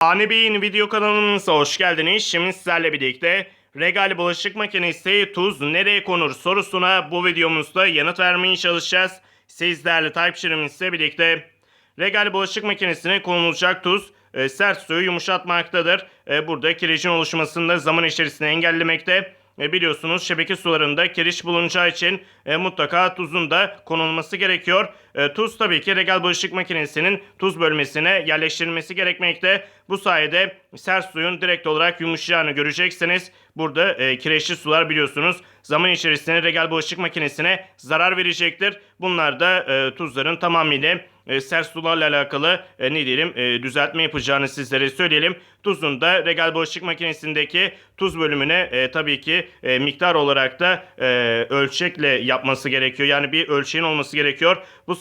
Ani Bey'in video kanalımıza hoş geldiniz. Şimdi sizlerle birlikte Regal bulaşık makinesi tuz nereye konur sorusuna bu videomuzda yanıt vermeye çalışacağız. Siz değerli takipçilerimizle birlikte Regal bulaşık makinesine konulacak tuz e, sert suyu yumuşatmaktadır. E, burada kiricin oluşmasını da zaman içerisinde engellemekte. E, biliyorsunuz şebeke sularında kiriş bulunacağı için e, mutlaka tuzun da konulması gerekiyor. E, tuz tabii ki regal bulaşık makinesinin tuz bölmesine yerleştirilmesi gerekmekte. Bu sayede sert suyun direkt olarak yumuşayacağını göreceksiniz. Burada e, kireçli sular biliyorsunuz zaman içerisinde regal bulaşık makinesine zarar verecektir. Bunlar da e, tuzların tamamıyla e, sert sularla alakalı e, ne diyelim e, düzeltme yapacağını sizlere söyleyelim. Tuzun da regal bulaşık makinesindeki tuz bölümüne e, tabii ki e, miktar olarak da e, ölçekle yapması gerekiyor. Yani bir ölçeğin olması gerekiyor. Bu